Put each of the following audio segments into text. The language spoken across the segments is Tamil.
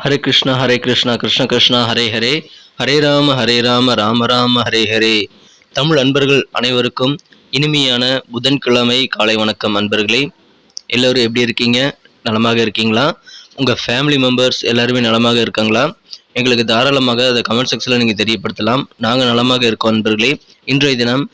ஹரே கிருஷ்ணா ஹரே கிருஷ்ணா கிருஷ்ண கிருஷ்ணா ஹரே ஹரே. ஹரே ராம ஹரே ராம ராம ராம ஹரே ஹரே. தமிழ் அன்பர்கள் அனைவருக்கும் இனிமையான புதன்கிழமை காலை வணக்கம் அன்பர்களே. எல்லோரும் எப்படி இருக்கீங்க? நலமாக இருக்கீங்களா? உங்கள் ஃபேமிலி மெம்பர்ஸ் எல்லாருமே நலமாக இருக்காங்களா? எங்களுக்கு தாராளமாக அதை கமெண்ட் செக்ஷனில் நீங்கள் தெரியப்படுத்தலாம். நாங்கள் நலமாக இருக்கோம் அன்பர்களே. இன்றைய தினம்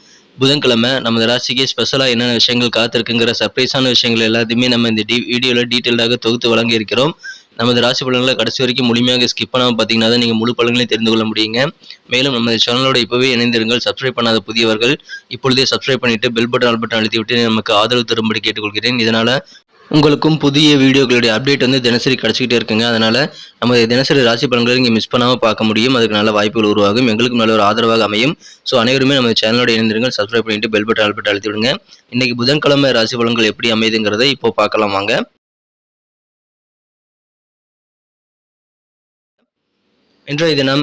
புதன்கிழமை நமது ராசிக்கு ஸ்பெஷலாக என்னென்ன விஷயங்கள் காத்திருக்குங்கிற சர்ப்ரைஸான விஷயங்கள் எல்லாத்தையுமே நம்ம இந்த டி வீடியோவில் டீட்டெயிலாக தொகுத்து வழங்கியிருக்கிறோம். நமது ராசி பலன்களை கடைசி வரைக்கும் முழுமையாக ஸ்கிப் பண்ணாமல் பார்த்தீங்கன்னா தான் நீங்கள் முழு பலன்களையும் தெரிந்து கொள்ள முடியுங்க. மேலும் நமது சேனலோட இப்போவே இணைந்திருங்கள். சப்ஸ்கிரைப் பண்ணாத புதியவர்கள் இப்பொழுதே சப்ஸ்கிரைப் பண்ணிட்டு பெல் பட்டன் ஆல் பட்டன் அழுத்தி விட்டு நமக்கு ஆதரவு தரும்படி கேட்டுக்கொள்கிறேன். இதனால் உங்களுக்கும் புதிய வீடியோக்களுடைய அப்டேட் வந்து தினசரி கிடச்சிக்கிட்டே இருக்குங்க. அதனால் நமது தினசரி ராசி பலன்களை நீங்கள் மிஸ் பண்ணாமல் பார்க்க முடியும். அதுக்கு நல்ல வாய்ப்புகள் உருவாகும். எங்களுக்கும் நல்ல ஒரு ஆதரவாக அமையும். ஸோ அனைவருமே நம்ம சேனலோட இணைந்திருங்கள். சப்ஸ்கிரைப் பண்ணிட்டு பெல் பட்டன் ஆல் பட்டன் அழுத்தி விடுங்க. இன்றைக்கி புதன்கிழமை ராசி பலன்கள் எப்படி அமையுதுங்கிறத இப்போ பார்க்கலாம் வாங்க. இன்றைய தினம்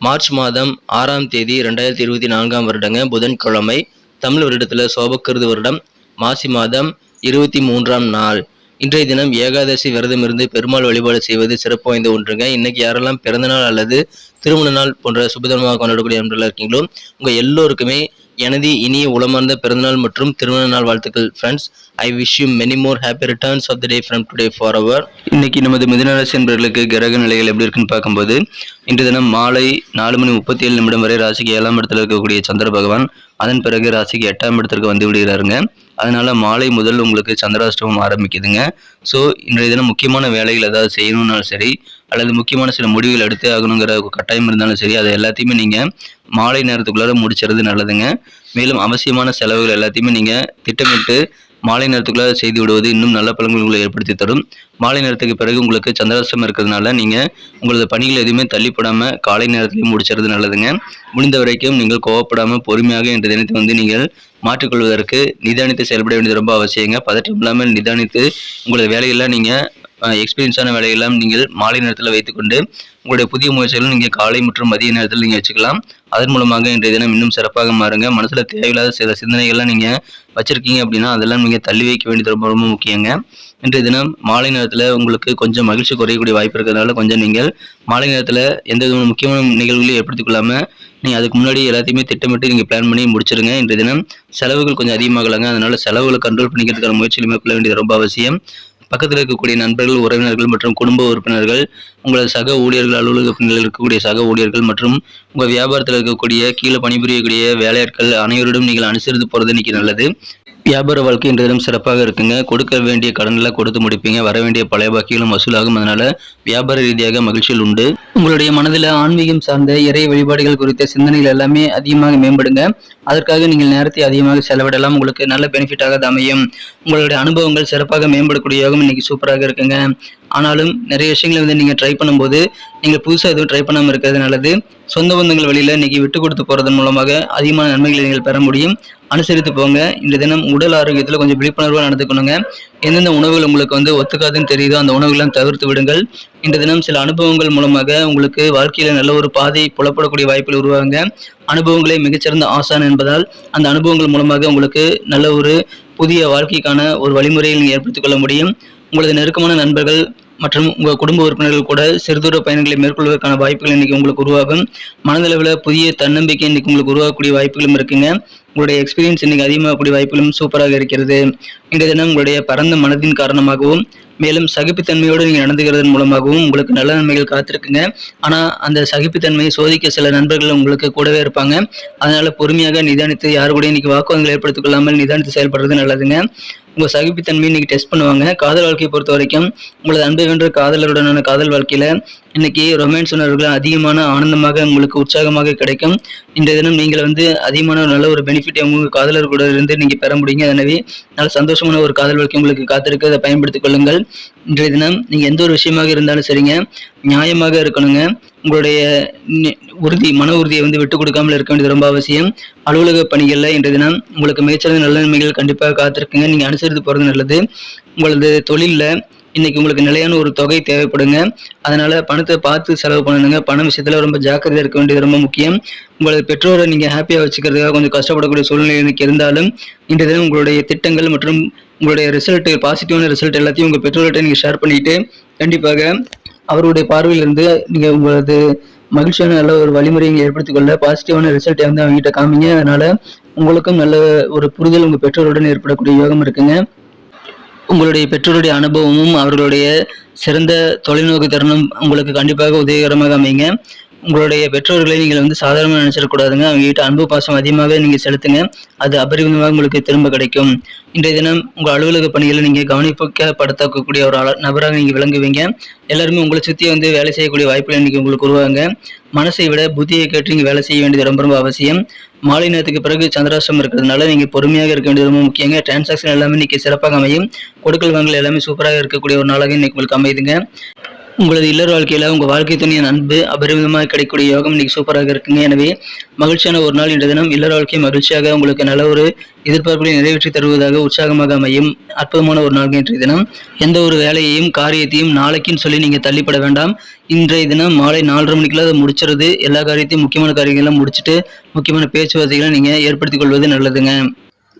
மார்ச் மாதம் ஆறாம் தேதி ரெண்டாயிரத்தி இருபத்தி நான்காம் வருடங்க புதன்கிழமை. தமிழ் வருடத்தில் சோபக்கிருது வருடம் மாசி மாதம் இருபத்தி மூன்றாம் நாள். இன்றைய தினம் ஏகாதசி விரதம் இருந்து பெருமாள் வழிபாடு செய்வது சிறப்பு வாய்ந்த ஒன்றுங்க. இன்னைக்கு யாரெல்லாம் பிறந்தநாள் அல்லது திருமண நாள் போன்ற சுபதனமாக கொண்டாடக்கூடிய நண்பர்களாக இருக்கீங்களோ உங்கள் எல்லோருக்குமே எனது இனிய உளமார்ந்த பிறந்தநாள் மற்றும் திருமண நாள் வாழ்த்துக்கள் friends I wish you many more happy returns of the day from today for our இன்னைக்கு நமது மிதனராசி என்பர்களுக்கு கிரக நிலைகள் எப்படி இருக்குன்னு பார்க்கும்போது இன்று தினம் மாலை நாலு மணி முப்பத்தி ஏழு நிமிடம் வரை ராசிக்கு ஏழாம் இடத்துல இருக்கக்கூடிய சந்திர பகவான் அதன் பிறகு ராசிக்கு எட்டாம் இடத்திற்கு வந்து விடுகிறாருங்க. அதனால மாலை முதல் உங்களுக்கு சந்திராஷ்டமம் ஆரம்பிக்குதுங்க. ஸோ இன்றைய தினம் முக்கியமான வேலைகள் ஏதாவது செய்யணும்னாலும் சரி அல்லது முக்கியமான சில முடிவுகள் எடுத்தே ஆகணுங்கிற கட்டாயம் இருந்தாலும் சரி அதை எல்லாத்தையுமே நீங்கள் மாலை நேரத்துக்குள்ளார முடிச்சிடுறது நல்லதுங்க. மேலும் அவசியமான செலவுகள் எல்லாத்தையுமே நீங்கள் திட்டமிட்டு மாலை நேரத்துக்குள்ளார செய்து விடுவது இன்னும் நல்ல பலன்கள் உங்களை ஏற்படுத்தி தரும். மாலை நேரத்துக்கு பிறகு உங்களுக்கு சந்திராஷ்டமம் இருக்கிறதுனால நீங்கள் உங்களது பணிகள் எதுவுமே தள்ளிப்படாமல் காலை நேரத்துலையும் முடிச்சிறது நல்லதுங்க. முடிந்த வரைக்கும் நீங்கள் கோவப்படாமல் பொறுமையாக என்ற தினத்தை வந்து நீங்கள் மாற்றிக்கொள்வதற்கு நிதானித்து செயல்பட வேண்டியது ரொம்ப அவசியங்க. பதற்றம் இல்லாமல் நிதானித்து உங்களது வேலையெல்லாம் நீங்கள் எக்ஸ்பீரியன்ஸான வேலையெல்லாம் நீங்கள் மாலை நேரத்தில் வைத்துக்கொண்டு உங்களுடைய புதிய முயற்சிகளும் நீங்கள் காலை மற்றும் மதிய நேரத்தில் நீங்கள் வச்சுக்கலாம். அதன் மூலமாக இன்றைய தினம் இன்னும் சிறப்பாக மாறுங்க. மனசில் தேவையில்லாத சில சிந்தனைகள்லாம் நீங்கள் வச்சுருக்கீங்க அப்படின்னா அதெல்லாம் நீங்கள் தள்ளி வைக்க வேண்டியது ரொம்ப ரொம்ப முக்கியங்க. இன்றைய தினம் மாலை நேரத்தில் உங்களுக்கு கொஞ்சம் மகிழ்ச்சி குறையக்கூடிய வாய்ப்பு இருக்கிறதுனால கொஞ்சம் நீங்கள் மாலை நேரத்தில் எந்த விதமான முக்கியமான நிகழ்வுகளையும் ஏற்படுத்திக் கொள்ளாமல் நீங்கள் அதுக்கு முன்னாடி எல்லாத்தையுமே திட்டமிட்டு நீங்கள் பிளான் பண்ணி முடிச்சிருங்க. இன்றைய தினம் செலவுகள் கொஞ்சம் அதிகமாகலாங்க. அதனால் செலவுகளை கண்ட்ரோல் பண்ணிக்கிறதுக்கான முயற்சிகள் மேற்கொள்ள வேண்டியது ரொம்ப அவசியம். பக்கத்தில் இருக்கக்கூடிய நண்பர்கள் உறவினர்கள் மற்றும் குடும்ப உறுப்பினர்கள் உங்களது சக ஊழியர்கள் அலுவலக இருக்கக்கூடிய சக ஊழியர்கள் மற்றும் உங்கள் வியாபாரத்தில் இருக்கக்கூடிய கீழே பணிபுரியக்கூடிய வேலையாட்கள் அனைவரிடம் நீங்கள் அனுசரித்து போகிறது இன்றைக்கி நல்லது. வியாபார வாழ்க்கை இன்றைய தினம் சிறப்பாக இருக்குங்க. கொடுக்க வேண்டிய கடனெல்லாம் கொடுத்து முடிப்பீங்க. வர வேண்டிய பழைய பாக்கிகளும் வசூலாகும். அதனால வியாபார ரீதியாக மகிழ்ச்சியில் உண்டு. உங்களுடைய மனதில் ஆன்மீகம் சார்ந்த இறை வழிபாடுகள் குறித்த சிந்தனைகள் எல்லாமே அதிகமாக மேம்படுங்க. அதற்காக நீங்கள் நேரத்தை அதிகமாக செலவிடலாம். உங்களுக்கு நல்ல பெனிஃபிட்டாக அமையும். உங்களுடைய அனுபவங்கள் சிறப்பாக மேம்படக்கூடிய யோகம் இன்னைக்கு சூப்பராக இருக்குங்க. ஆனாலும் நிறைய விஷயங்களை வந்து நீங்கள் ட்ரை பண்ணும்போது நீங்கள் புதுசாக எதுவும் ட்ரை பண்ணாமல் இருக்கிறது நல்லது. சொந்த பந்தங்கள் வழியில் இன்றைக்கி விட்டு கொடுத்து போகிறதன் மூலமாக அதிகமான நன்மைகளை நீங்கள் பெற முடியும். அனுசரித்து போங்க. இந்த தினம் உடல் ஆரோக்கியத்தில் கொஞ்சம் விழிப்புணர்வாக நடந்துக்கணுங்க. எந்தெந்த உணவுகள் உங்களுக்கு வந்து ஒத்துக்காதுன்னு தெரியுதோ அந்த உணவுகள்லாம் தவிர்த்து விடுங்கள். இந்த தினம் சில அனுபவங்கள் மூலமாக உங்களுக்கு வாழ்க்கையில் நல்ல ஒரு பாதை புலப்படக்கூடிய வாய்ப்புகள் உருவாகுங்க. அனுபவங்களே மிகச்சிறந்த ஆசான் என்பதால் அந்த அனுபவங்கள் மூலமாக உங்களுக்கு நல்ல ஒரு புதிய வாழ்க்கைக்கான ஒரு வழிமுறையை நீங்கள் ஏற்படுத்திக் கொள்ள முடியும். உங்களது நெருக்கமான நண்பர்கள் மற்றும் உங்கள் குடும்ப உறுப்பினர்கள் கூட சிறுதூர பயணங்களை மேற்கொள்வதற்கான வாய்ப்புகள் இன்னைக்கு உங்களுக்கு உருவாகும். மனதளவில் புதிய தன்னம்பிக்கை இன்னைக்கு உங்களுக்கு உருவாகக்கூடிய வாய்ப்புகளும் இருக்குங்க. உங்களுடைய எக்ஸ்பீரியன்ஸ் இன்னைக்கு அதிகமாக அதிகமாகக்கூடிய வாய்ப்புகளும் சூப்பராக இருக்கிறது. இன்றைய தினம் உங்களுடைய பரந்த மனதின் காரணமாகவும் மேலும் சகிப்புத்தன்மையோடு நீங்கள் நடந்துக்கிறதன் மூலமாகவும் உங்களுக்கு நல்ல நன்மைகள் காத்திருக்குங்க. ஆனால் அந்த சகிப்புத்தன்மையை சோதிக்க சில நண்பர்கள் உங்களுக்கு கூடவே இருப்பாங்க. அதனால பொறுமையாக நிதானித்து யாரு கூட இன்னைக்கு வாக்குவாதங்கள் ஏற்படுத்திக் கொள்ளாமல் நிதானித்து செயல்படுறது நல்லதுங்க. உங்கள் சகிப்புத்தன்மையை இன்னைக்கு டெஸ்ட் பண்ணுவாங்க. காதல் வாழ்க்கையை பொறுத்த வரைக்கும் உங்களது அன்பை வென்ற காதலருடனான காதல் வாழ்க்கையில் இன்னைக்கு ரொமான்ஸ் உணர்வுகள் அதிகமான ஆனந்தமாக உங்களுக்கு உற்சாகமாக கிடைக்கும். இன்றைய தினம் நீங்கள் வந்து அதிகமான ஒரு நல்ல ஒரு பெனிஃபிட் உங்கள் காதலர் கூட இருந்து நீங்கள் பெற முடியுங்க. எனவே நல்ல சந்தோஷமான ஒரு காதல் வாழ்க்கை உங்களுக்கு காத்திருக்கு. அதை பயன்படுத்திக் கொள்ளுங்கள். இன்றைய தினம் நீங்கள் எந்த ஒரு விஷயமாக இருந்தாலும் சரிங்க. நியாயமாக இருக்கணுங்க. உங்களுடைய உறுதி மன உறுதியை வந்து விட்டு கொடுக்காமல் இருக்க வேண்டியது ரொம்ப அவசியம். அலுவலக பணிகளில் இன்றைய தினம் உங்களுக்கு மிகச்சிறந்த நல்ல நன்மைகள் கண்டிப்பாக காத்திருக்குங்க. நீங்கள் அனுசரித்து போகிறது நல்லது. உங்களது தொழிலில் இன்னைக்கு உங்களுக்கு நிலையான ஒரு தொகை தேவைப்படுங்க. அதனால பணத்தை பார்த்து செலவு பண்ணணுங்க பணம் விஷயத்துல ரொம்ப ஜாக்கிரதையா இருக்க வேண்டியது ரொம்ப முக்கியம். உங்களது பெற்றோரை நீங்க ஹாப்பியா வச்சுக்கிறதுக்காக கொஞ்சம் கஷ்டப்படக்கூடிய சூழ்நிலை இன்னைக்கு இருந்தாலும் இன்றைய தினம் உங்களுடைய திட்டங்கள் மற்றும் உங்களுடைய ரிசல்ட் பாசிட்டிவான ரிசல்ட் எல்லாத்தையும் உங்க பெற்றோர்கிட்ட நீங்க ஷேர் பண்ணிட்டு கண்டிப்பாக அவருடைய பார்வையிலிருந்து நீங்க உங்களது மகிழ்ச்சியான நல்ல ஒரு வழிமுறையை நீங்கள் ஏற்படுத்திக் கொள்ள பாசிட்டிவான ரிசல்ட்டை வந்து அவங்ககிட்ட காமிங்க. அதனால உங்களுக்கும் நல்ல ஒரு புரிதல் உங்க பெற்றோருடன் ஏற்படக்கூடிய யோகம் இருக்குங்க. உங்களுடைய பெற்றோருடைய அனுபவமும் அவர்களுடைய சிறந்த தொலைநோக்கு திறனும் உங்களுக்கு கண்டிப்பாக உதவிகரமாக அமைங்க உங்களுடைய பெற்றோர்களை நீங்கள் வந்து சாதாரணமாக நினைச்சிடக்கூடாதுங்க அவங்க கிட்ட அன்பு பாசம் அதிகமாகவே நீங்கள் செலுத்துங்க. அது அபரிமிதமாக உங்களுக்கு திரும்ப கிடைக்கும். இன்றைய தினம் உங்கள் அலுவலக பணிகளை நீங்கள் கவனிக்கப்படுத்தக்கூடிய ஒரு நபராக நீங்கள் விளங்குவீங்க. எல்லாருமே உங்களை சுற்றி வந்து வேலை செய்யக்கூடிய வாய்ப்புகள் இன்றைக்கி உங்களுக்கு உருவாங்க மனசை விட புத்தியை கேட்டு நீங்கள் வேலை செய்ய வேண்டியது ரொம்ப ரொம்ப அவசியம். மாலை நேரத்துக்கு பிறகு சந்திராசம் இருக்கிறதுனால நீங்கள் பொறுமையாக இருக்க வேண்டியது ரொம்ப முக்கியங்க. டிரான்சாக்ஷன் எல்லாமே இன்னைக்கு சிறப்பாக அமையும். கொடுக்கல் வாங்கல் எல்லாமே சூப்பராக இருக்கக்கூடிய ஒரு நாளாக இன்னைக்கு உங்களுக்கு அமையுதுங்க. உங்களது இல்லற வாழ்க்கையில் உங்கள் வாழ்க்கை துணையின் அன்பு அபரிமிதமாக கிடைக்கக்கூடிய யோகம் இன்னைக்கு சூப்பராக இருக்குங்க. எனவே மகிழ்ச்சியான ஒரு நாள் இன்றைய தினம். இல்லற வாழ்க்கை மகிழ்ச்சியாக உங்களுக்கு நல்ல ஒரு எதிர்பார்ப்புகளை நிறைவேற்றி தருவதாக உற்சாகமாக அமையும் அற்புதமான ஒரு நாள் இன்றைய தினம். எந்த ஒரு வேலையையும் காரியத்தையும் நாளைக்குன்னு சொல்லி நீங்கள் தள்ளிப்பட வேண்டாம். இன்றைய தினம் மாலை நாலரை மணிக்குள்ள அதை முடிச்சிருது எல்லா காரியத்தையும் முக்கியமான காரியங்கள்லாம் முடிச்சுட்டு முக்கியமான பேச்சுவார்த்தைகளை நீங்கள் ஏற்படுத்திக் கொள்வது நல்லதுங்க.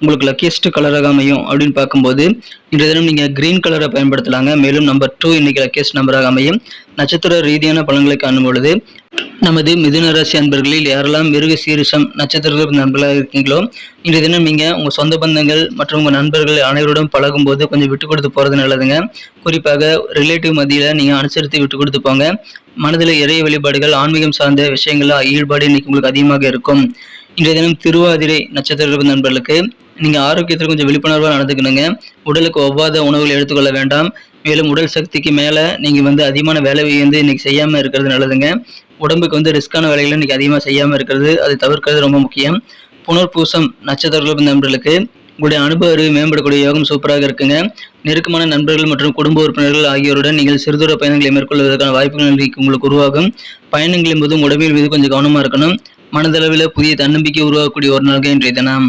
உங்களுக்கு லக்கியஸ்ட் கலராக அமையும் அப்படின்னு பார்க்கும்போது இன்றைய தினம் நீங்கள் க்ரீன் கலரை பயன்படுத்தலாங்க. மேலும் நம்பர் டூ இன்னைக்கு லக்கியஸ்ட் நம்பராக அமையும். நட்சத்திர ரீதியான பலன்களை காணும் பொழுது நமது மிதுன ராசி அன்பர்களில் யாரெல்லாம் மிருக சீரிஷம் நட்சத்திர நண்பர்களாக இருக்கீங்களோ இன்றைய தினம் நீங்கள் உங்கள் சொந்த பந்தங்கள் மற்றும் உங்கள் நண்பர்கள் அனைவருடன் பழகும்போது கொஞ்சம் விட்டு கொடுத்து போகிறது நல்லதுங்க. குறிப்பாக ரிலேட்டிவ் மத்தியில் நீங்கள் அனுசரித்து விட்டு கொடுத்து போங்க. மனதில் இறை வழிபாடுகள் ஆன்மீகம் சார்ந்த விஷயங்கள்ல ஈடுபாடு இன்னைக்கு உங்களுக்கு அதிகமாக இருக்கும். இன்றைய தினம் திருவாதிரை நட்சத்திர நண்பர்களுக்கு நீங்கள் ஆரோக்கியத்தில் கொஞ்சம் விழிப்புணர்வாக நடந்துக்கணுங்க. உடலுக்கு ஒவ்வாத உணவுகளை எடுத்துக்கொள்ள வேண்டாம். மேலும் உடல் சக்திக்கு மேலே நீங்கள் வந்து அதிகமான வேலையை வந்து இன்றைக்கி செய்யாமல் இருக்கிறது நல்லதுங்க. உடம்புக்கு வந்து ரிஸ்க்கான வேலைகளை இன்றைக்கி அதிகமாக செய்யாமல் இருக்கிறது அது தவிர்க்கிறது ரொம்ப முக்கியம். புனர்பூசம் நட்சத்திரங்கள் நண்பர்களுக்கு உங்களுடைய அனுபவ அறிவு மேம்படக்கூடிய யோகம் சூப்பராக இருக்குங்க. நெருக்கமான நண்பர்கள் மற்றும் குடும்ப உறுப்பினர்கள் ஆகியோருடன் நீங்கள் சிறுதூர பயணங்களை மேற்கொள்வதற்கான வாய்ப்புகள் இன்னைக்கு உங்களுக்கு உருவாகும். பயணங்களின் போதும் உடம்பில் மீது கொஞ்சம் கவனமாக இருக்கணும். மனதளவில் புதிய தன்னம்பிக்கை உருவாக்கக்கூடிய ஒரு நாள்கள் இன்றைய தினம்.